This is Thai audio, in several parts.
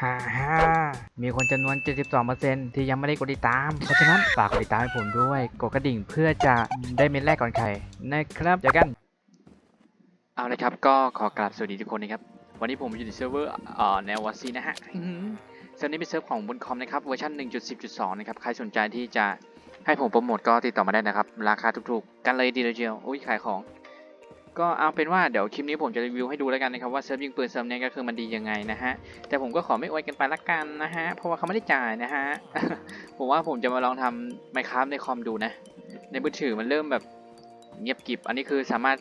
ฮ่าฮ่ามีคนจำนวน 72%ที่ยังไม่ได้กดติดตาม เพราะฉะนั้นฝากกดติดตามให้ผมด้วย กดกระดิ่งเพื่อจะได้เม็ดแรกก่อนใครนะครับเจอกัน เอาเลยครับ ก็ขอกราบสวัสดีทุกคนนะครับ วันนี้ผมอยู่ในเซิร์ฟเวอร์เอ่อแนววาซีนะฮะอื้อหือเซิร์ฟนี้เป็นเซิร์ฟของบนคอมนะครับ เวอร์ชัน1.10.2 นะครับ ใครสนใจที่จะให้ผมโปรโมทก็ติดต่อมาได้นะครับ ราคาถูกๆ กันเลยดีเลยเจียว อุ้ยขายของ ก็เอาเป็นว่าเดี๋ยวคลิปนี้ผมจะรีวิวให้ดูแล้วกันนะครับว่าเซิร์ฟยิงปืนเซิร์ฟเนี้ก็คือมันดียังไงนะฮะแต่ผมก็ขอไม่อวยกันไปละกันนะฮะเพราะว่าเขาไม่ได้จ่ายนะฮะผมว่าผมจะมาลองทำไมครับในคอมดูนะ ในมือถือมันเริ่มแบบเงียบกิบอันนี้คือสามารถ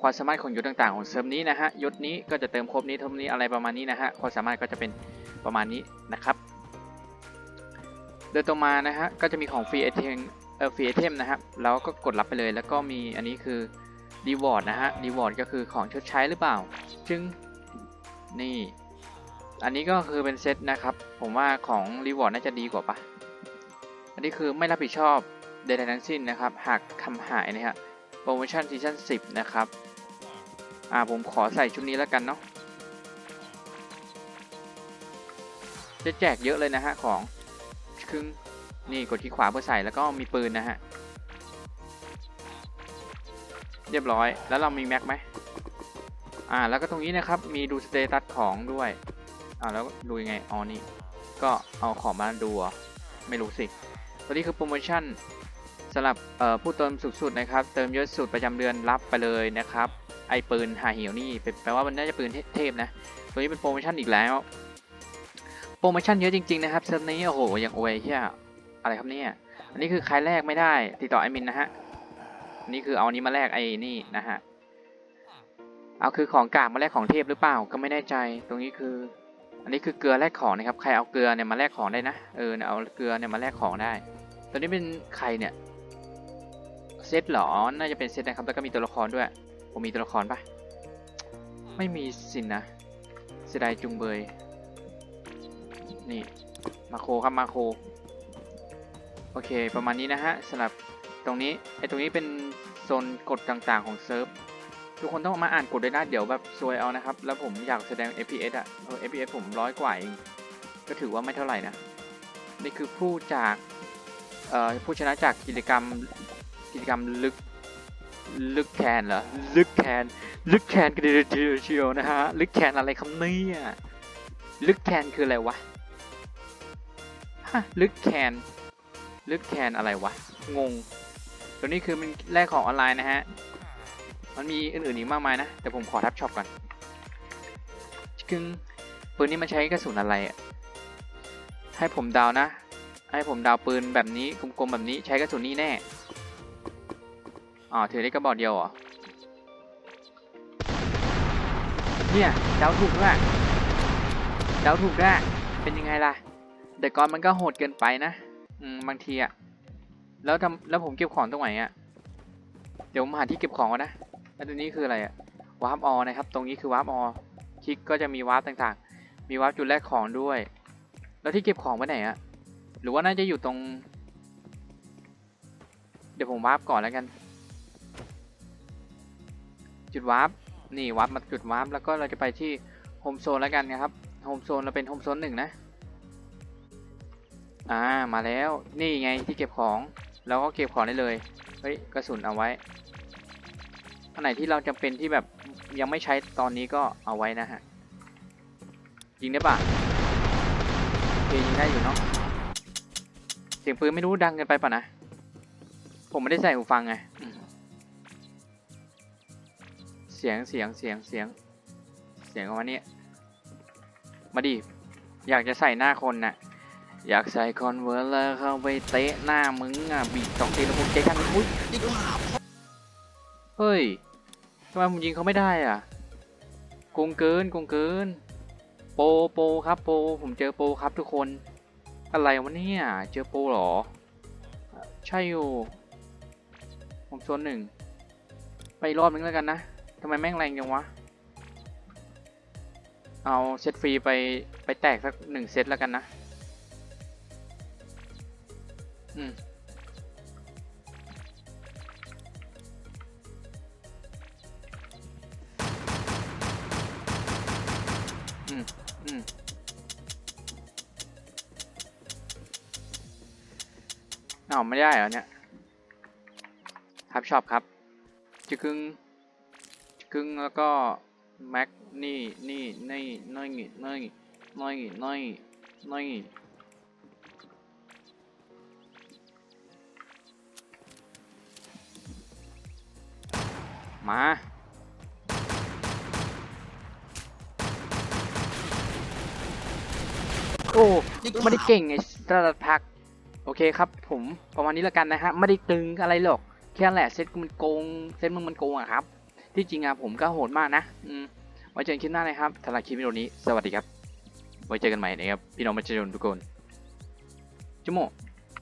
ความสามารถของยศต่างๆของเซิร์ฟนี้นะฮะยศนี้ก็จะเติมครบนี้เท่านี้อะไรประมาณนี้นะฮะความสามารถก็จะเป็นประมาณนี้นะครับเดินตรงมานะฮะก็จะมีของฟรีไอเทมเอ่อฟรีไอเทมนะครับแล้วก็กดรับไปเลยแล้วก็มีอันนี้คือ รีวอร์ดนะฮะรีวอร์ดก็คือของชดใช้หรือเปล่า จึงนี่ อันนี้ก็คือเป็นเซตนะครับ ผมว่าของรีวอร์ดน่าจะดีกว่าปะอันนี้คือไม่รับผิดชอบใดๆทั้งสิ้นนะครับ หากทำหายนะฮะโปรโมชั่นซีซั่น10 นะครับ อ่าผมขอใส่ชุดนี้แล้วกันเนาะจะแจกเยอะเลยนะฮะของครึ่งนี่กดที่ขวาเพื่อใส่แล้วก็มีปืนนะฮะ เรียบร้อย แล้วเรามีแม็กไหมอ่า แล้วก็ตรงนี้นะครับ มีดูสเตตัสของด้วย อ่า แล้วดูยังไง อ๋อ นี่ ก็เอาของมาดู ไม่รู้สิ ตัวนี้คือโปรโมชั่นสำหรับเอ่อผู้เติมสูงสุดนะครับ เติมเยอะสุดประจำเดือนรับไปเลยนะครับ ไอปืนหาเหี่ยวนี่แปลว่ามันน่าจะปืนเทพนะ ตัวนี้เป็นโปรโมชั่นอีกแล้ว โปรโมชั่นเยอะจริง ๆ นะครับเซิร์ฟนี้ โอ้โห อย่างโอยเฮียอะไรครับเนี่ย อันนี้คือใครแรกไม่ได้ ติดต่อไอมินนะฮะ นนี้คือเอาอันนี้มาแลกไอ้นี่นะฮะ เอาคือของกลางมาแลกของเทพหรือเปล่าก็ไม่แน่ใจ ตรงนี้คือ อันนี้คือเกลือแลกของนะครับ ใครเอาเกลือเนี่ยมาแลกของได้นะ เออเนี่ยเอาเกลือเนี่ยมาแลกของได้ ตัวนี้เป็นใครเนี่ย เซตเหรอ น่าจะเป็นเซตนะครับ แล้วก็มีตัวละครด้วย ผมมีตัวละครปะไม่มีสินนะเสียดายจุงเบย นี่ มาโคครับมาโค โอเค ประมาณนี้นะฮะสำหรับ ตรงนี้ไอตรงนี้เป็นโซนกฎต่างๆของเซิร์ฟทุกคนต้องมาอ่านกฎด้วยนะเดี๋ยวแบบซวยเอานะครับ แล้วผมอยากแสดง FPS อะเออ FPS ผมร้อยกว่าเองก็ถือว่าไม่เท่าไหร่นะ นี่คือผู้จากเอ่อผู้ชนะจากกิจกรรมกิจกรรมลึกลึกแคนเหรอลึกแคนลึกแคนกันเดียวเชียวนะฮะลึกแคนอะไรคำนี่ยลึกแคนคืออะไรวะฮะลึกแคนลึกแคนอะไรวะงง ตัวนี้คือมันแลกของออนไลน์นะฮะ มันมีอื่นๆอีกมากมายนะ แต่ผมขอทับช็อปก่อนกึ่งปืนนี้มันใช้กระสุนอะไรอะให้ผมดาวนะ ให้ผมดาวปืนแบบนี้กลมๆแบบนี้ใช้กระสุนนี้แน่ อ๋อถือได้กระบอกเดียวเหรอ เนี่ยดาวถูกด้วยดาวถูกด้วยเป็นยังไงล่ะ แต่ก่อนมันก็โหดเกินไปนะ อืมบางทีอะ แล้วทำแล้วผมเก็บของตรงไหนอะเดี๋ยวผมหาที่เก็บของก่อนนะ แล้วตัวนี้คืออะไรอะวาร์ปออนะครับ ตรงนี้คือวาร์ปออคลิกก็จะมีวาร์ปต่างๆ มีวาร์ปจุดแรกของด้วย แล้วที่เก็บของไปไหนอะ หรือว่าน่าจะอยู่ตรง เดี๋ยวผมวาร์ปก่อนแล้วกัน จุดวาร์ป นี่วาร์ปมาจุดวาร์ปแล้วก็เราจะไปที่โฮมโซนแล้วกันนะครับ โฮมโซนเราเป็นโฮมโซนหนึ่งนะ อ่า มาแล้ว นี่ไงที่เก็บของ เราก็เก็บของได้เลย เฮ้ยกระสุนเอาไว้ อันไหนที่เราจำเป็นที่แบบยังไม่ใช้ตอนนี้ก็เอาไว้นะฮะ ยิงได้ปะเคยิงได้อยู่เนาะ เสียงปืนไม่รู้ดังเกินไปปะนะ ผมไม่ได้ใส่หูฟังไง เสียงเสียงเสียงเสียง เสียงประมาณนี้มาดิ อยากจะใส่หน้าคนน่ะ อยากใส่คอนเวิร์ตแล้วเข้าไปเตะหน้ามึงอะบีบสองทีแล้วผมเจ๊กันอุ้ยเฮ้ยทำไมผมยิงเขาไม่ได้อะโกงเกินโกงเกิน โปโปครับโปผมเจอโปครับทุกคน อะไรวะเนี่ยเจอโปหรอ ใช่อยู่ ผมโซนหนึ่งไปรอบนึงแล้วกันนะทำไมแม่งแรงจังวะเอาเซตฟรีไปไปแตกสักหนึ่งเซตแล้วกันนะ อืมอืมอืมอ้าวไม่ได้เหรอเนี่ย ครับชอบครับจิกึงจิกึงแล้วก็แม็กนี่นี่นี่นี่นี่นี่นี่นี่ มา โอ้ไม่ได้เก่งไอ้ระดับพัก โอเคครับ ผมประมาณนี้แล้วกันนะฮะ ไม่ได้ตึงอะไรหรอก แค่แหละเซตมันโกง เซตมึงมันโกงอะครับ ที่จริงอะผมก็โหดมากนะ อืม ไว้เจอกันคลิปหน้านะครับสำหรับคลิปวิดีโอนี้ สวัสดีครับ ไว้เจอกันใหม่นะครับ พี่น้องประชาชนทุกคนจุโม